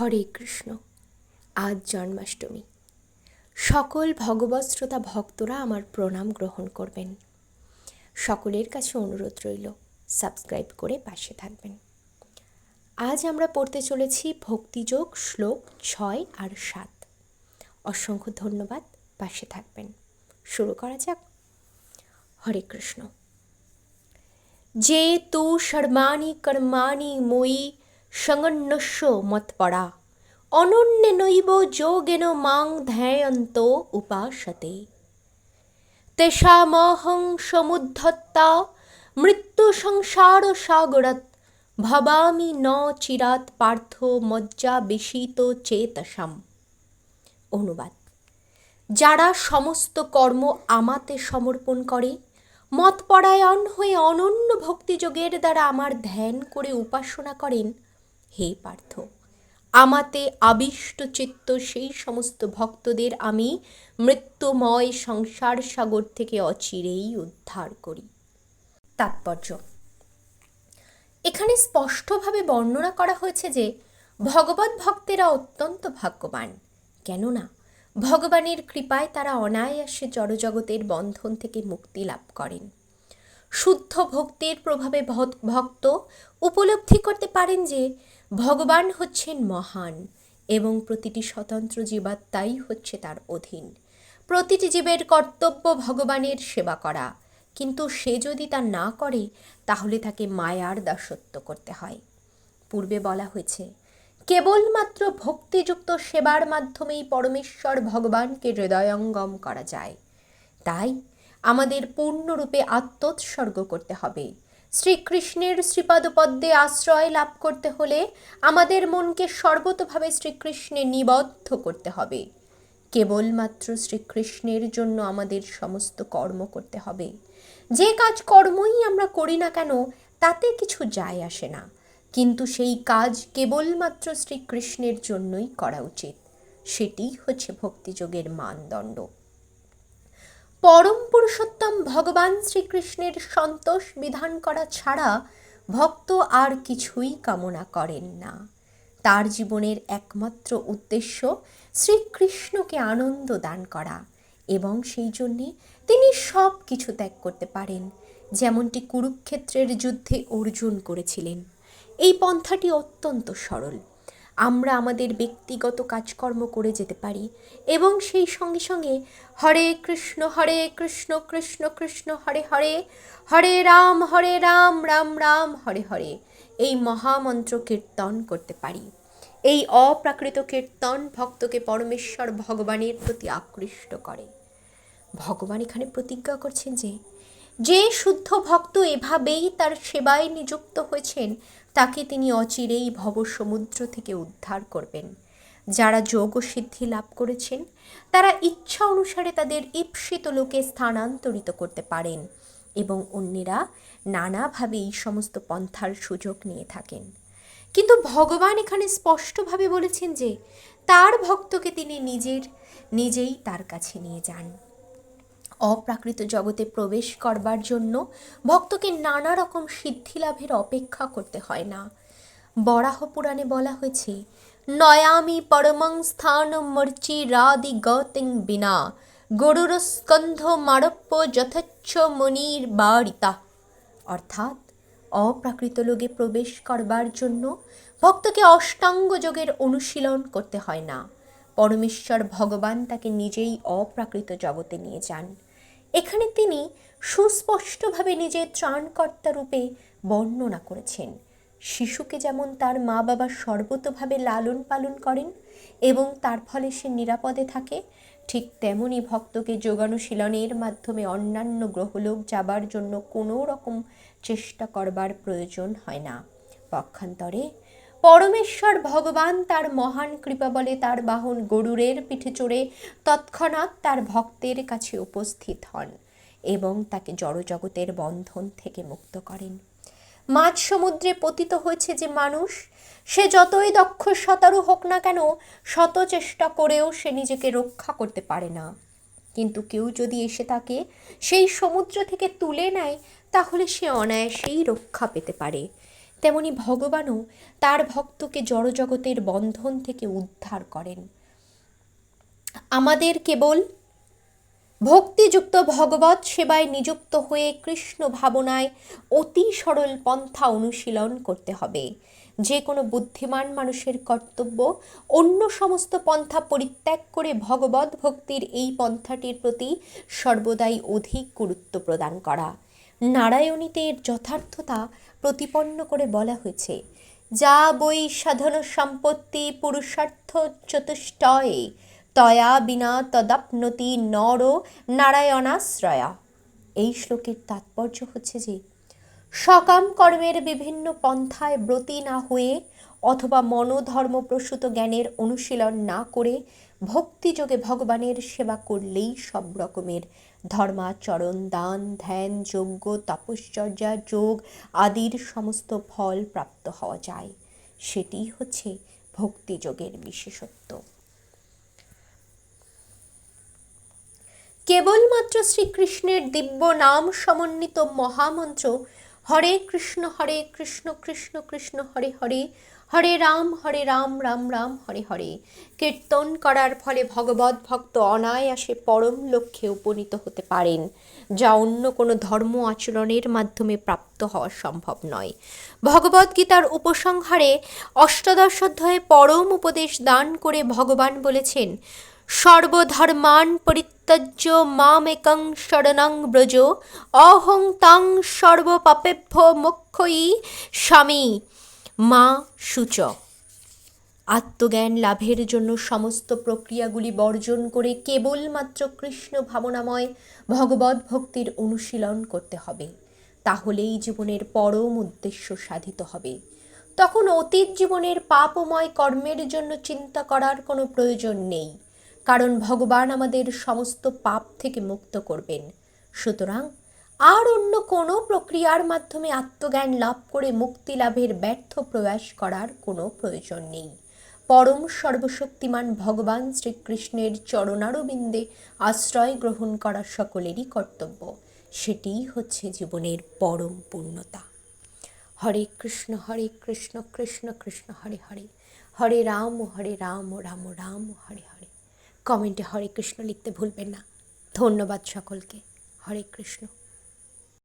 হরে কৃষ্ণ। আজ জন্মাষ্টমী। সকল ভগবৎ শ্রোতা ভক্তরা আমার প্রণাম গ্রহণ করবেন। সকলের কাছে অনুরোধ রইল, সাবস্ক্রাইব করে পাশে থাকবেন। আজ আমরা পড়তে চলেছি ভক্তিযোগ শ্লোক ছয় আর সাত। অসংখ্য ধন্যবাদ, পাশে থাকবেন। শুরু করা যাক। হরে কৃষ্ণ। যে তু সর্বাণি কর্মাণি মই সঙ্গন্যস্য মৎপরা অনন্য নৈব যোগেন মাং ধ্যায়ন্ত উপাসতে। তেষামহং সমুদ্ধত্তা, মৃত্যু সংসার সাগরত, ভবামি ন চিরাত পার্থ মজ্জা বিষিত চেতসাম। অনুবাদ। যারা সমস্ত কর্ম আমাতে সমর্পণ করে মতপরায়ণ হয়ে অনন্য ভক্তিযোগের দ্বারা আমার ধ্যান করে উপাসনা করেন হে পার্থ, আমাতে আবিষ্ট চিত্ত সেই সমস্ত ভক্তদের আমি মৃত্যুময় সংসার সাগর থেকে অচিরেই উদ্ধার করি। তাৎপর্য, এখানে স্পষ্টভাবে বর্ণনা করা হয়েছে যে ভগবত ভক্তেরা অত্যন্ত ভাগ্যবান। কেননা, ভগবানের কৃপায় তারা অনায়াসে জড়জগতের বন্ধন থেকে মুক্তি লাভ করেন। শুদ্ধ ভক্তির প্রভাবে ভক্ত উপলব্ধি করতে পারেন যে ভগবান হচ্ছেন মহান এবং প্রতিটি স্বতন্ত্র জীবাত্মাই হচ্ছে তার অধীন। প্রতিটি জীবের কর্তব্য ভগবানের সেবা করা। কিন্তু সে যদি তা না করে, তাহলে তাকে মায়ার দাসত্ব করতে হয়। পূর্বে বলা হয়েছে, কেবলমাত্র ভক্তিযুক্ত সেবার মাধ্যমেই পরমেশ্বর ভগবানকে হৃদয়ঙ্গম করা যায়। তাই আমাদের পূর্ণরূপে আত্মোৎসর্গ করতে হবে। শ্রীকৃষ্ণের শ্রীপাদপদ্মে আশ্রয় লাভ করতে হলে আমাদের মনকে সর্বতভাবে শ্রীকৃষ্ণে নিবদ্ধ করতে হবে। কেবলমাত্র শ্রীকৃষ্ণের জন্য আমাদের সমস্ত কর্ম করতে হবে। যে কাজ কর্মই আমরা করি না কেন, তাতে কিছু যায় আসে না। কিন্তু সেই কাজ কেবলমাত্র শ্রীকৃষ্ণের জন্যই করা উচিত। সেটি হচ্ছে ভক্তিযোগের মানদণ্ড। পরম পুরুষোত্তম ভগবান শ্রীকৃষ্ণের সন্তোষ বিধান করা ছাড়া ভক্ত আর কিছুই কামনা করেন না। তার জীবনের একমাত্র উদ্দেশ্য শ্রীকৃষ্ণকে আনন্দ দান করা এবং সেই জন্যে তিনি সব কিছু ত্যাগ করতে পারেন। যেমনটি কুরুক্ষেত্রের যুদ্ধে অর্জুন করেছিলেন। এই পন্থাটি অত্যন্ত সরল। আমরা আমাদের ব্যক্তিগত কাজকর্ম করে যেতে পারি। এবং সেই সঙ্গে সঙ্গে হরে কৃষ্ণ হরে কৃষ্ণ কৃষ্ণ কৃষ্ণ, হরে হরে হরে রাম হরে রাম রাম রাম, হরে হরে এই মহামন্ত্র কীর্তন করতে পারি। এই অপ্রাকৃত কীর্তন ভক্তকে পরমেশ্বর ভগবানের প্রতি আকৃষ্ট করে। ভগবান এখানে প্রতিজ্ঞা করছেন যে যে শুদ্ধ ভক্ত এভাবেই তার সেবায় নিযুক্ত হয়েছেন তাকে তিনি অচিরেই ভবসমুদ্র থেকে উদ্ধার করবেন। যারা যোগ সিদ্ধি লাভ করেছেন, তারা ইচ্ছা অনুসারে তাদের ঈপ্সিত লোকে স্থানান্তরিত করতে পারেন এবং অন্যেরা নানাভাবে এই সমস্ত পন্থার সুযোগ নিয়ে থাকেন। কিন্তু ভগবান এখানে স্পষ্টভাবে বলেছেন যে, তার ভক্তকে তিনি নিজের, নিজেই তার কাছে নিয়ে যান। অপ্রাকৃত জগতে প্রবেশ করবার জন্য ভক্তকে নানা রকম সিদ্ধি লাভের অপেক্ষা করতে হয় না। বরাহ পুরাণে বলা হয়েছে, নয়ামি পরমং স্থান মর্চি রাদি গতিং বিনা, গরুর স্কন্ধ মারপ্য যথেচ্ছ মনির বাড়িতা অর্থাৎ, অপ্রাকৃত লোকে প্রবেশ করবার জন্য ভক্তকে অষ্টাঙ্গ যোগের অনুশীলন করতে হয় না। পরমেশ্বর ভগবান তাকে নিজেই অপ্রাকৃত জগতে নিয়ে যান। এখানে তিনি সুস্পষ্টভাবে নিজের ত্রাণকর্তা রূপে বর্ণনা করেছেন। শিশুকে যেমন তার মা বাবা সর্বতভাবে লালন পালন করেন এবং তার ফলে সে নিরাপদে থাকে, ঠিক তেমনি ভক্তকে যোগানুশীলনের মাধ্যমে অন্যান্য গ্রহলোক যাবার জন্য কোনো রকম চেষ্টা করবার প্রয়োজন হয় না। পক্ষান্তরে পরমেশ্বর ভগবান তার মহান কৃপা বলে তার বাহন গরুরের পিঠে চড়ে তৎক্ষণাৎ তার ভক্তের কাছে উপস্থিত হন এবং তাকে জড়জগতের বন্ধন থেকে মুক্ত করেন। মাঝ সমুদ্রে পতিত হয়েছে যে মানুষ, সে যতই দক্ষ শতারু হোক না কেন, শত চেষ্টা করেও সে নিজেকে রক্ষা করতে পারে না। কিন্তু কেউ যদি এসে তাকে সেই সমুদ্র থেকে তুলে নেয়, তাহলে সে অনায়াসেই রক্ষা পেতে পারে। তেমনি ভগবানও তার ভক্তকে জড়জগতের বন্ধন থেকে উদ্ধার করেন। আমাদের কেবল ভক্তিযুক্ত ভগবত সেবায় নিযুক্ত হয়ে কৃষ্ণ ভাবনায় অতি সরল পন্থা অনুশীলন করতে হবে। যে কোনো বুদ্ধিমান মানুষের কর্তব্য, অন্য সমস্ত পন্থা পরিত্যাগ করে ভগবত ভক্তির এই পন্থাটির প্রতি সর্বদাই অধিক গুরুত্ব প্রদান করা। নারায়ণীতে এর যথার্থতা প্রতিপন্ন করে বলা হয়েছে, যা বই সাধন সম্পত্তি পুরুষার্থ চতুষ্টয়ে, তয়া বিনা তদাপ্নতি নর নারায়ণাশ্রয়া। এই শ্লোকের তাৎপর্য হচ্ছে যে, সকাম কর্মের বিভিন্ন পন্থায় ব্রতী না হয়ে অথবা মনোধর্মপ্রসূত জ্ঞানের অনুশীলন না করে ভক্তিযোগে ভগবানের সেবা করলেই সব রকমের ধর্মাচরণ, দান, ধ্যান, যজ্ঞ, তপশ্চর্যা, যোগ আদির সমস্ত ফল প্রাপ্ত হওয়া যায়। সেটি হচ্ছে ভক্তিযোগের বিশেষত্ব। কেবলমাত্র শ্রীকৃষ্ণের দিব্য নাম সমন্বিত মহামন্ত্র হরে কৃষ্ণ হরে কৃষ্ণ কৃষ্ণ কৃষ্ণ, হরে হরে। হরে রাম হরে রাম রাম রাম, হরে হরে। কীর্তন করার ফলে ভগবত ভক্ত অনায়াসে পরম লক্ষ্যে উপনীত হতে পারেন, যা অন্য কোনো ধর্ম আচরণের মাধ্যমে প্রাপ্ত হওয়া সম্ভব নয়। ভগবদ্গীতার উপসংহারে অষ্টাদশ অধ্যায়ে পরম উপদেশ দান করে ভগবান বলেছেন সর্বধর্মান পরিত্যজ্য মামেকং শরণং ব্রজ, অহং তাং সর্বপাপেভ্য মোক্ষয়ী স্বামী। মা সূচ। আত্মজ্ঞান লাভের জন্য সমস্ত প্রক্রিয়াগুলি বর্জন করে কেবলমাত্র কৃষ্ণ ভাবনাময় ভগবত ভক্তির অনুশীলন করতে হবে। তাহলেই জীবনের পরম উদ্দেশ্য সাধিত হবে। তখন অতীত জীবনের পাপময় কর্মের জন্য চিন্তা করার কোনো প্রয়োজন নেই। কারণ ভগবান আমাদের সমস্ত পাপ থেকে মুক্ত করবেন। সুতরাং আর অন্য কোনো প্রক্রিয়ার মাধ্যমে আত্মজ্ঞান লাভ করে মুক্তি লাভের ব্যর্থ প্রয়াস করার কোনো প্রয়োজন নেই। পরম সর্বশক্তিমান ভগবান শ্রীকৃষ্ণের চরণারবিন্দে আশ্রয় গ্রহণ করা সকলেরই কর্তব্য। সেটিই হচ্ছে জীবনের পরম পূর্ণতা। হরে কৃষ্ণ হরে কৃষ্ণ কৃষ্ণ কৃষ্ণ, হরে হরে। হরে রাম হরে রাম রাম রাম, হরে হরে। কমেন্টে হরে কৃষ্ণ লিখতে ভুলবেন না। ধন্যবাদ সকলকে। হরে কৃষ্ণ।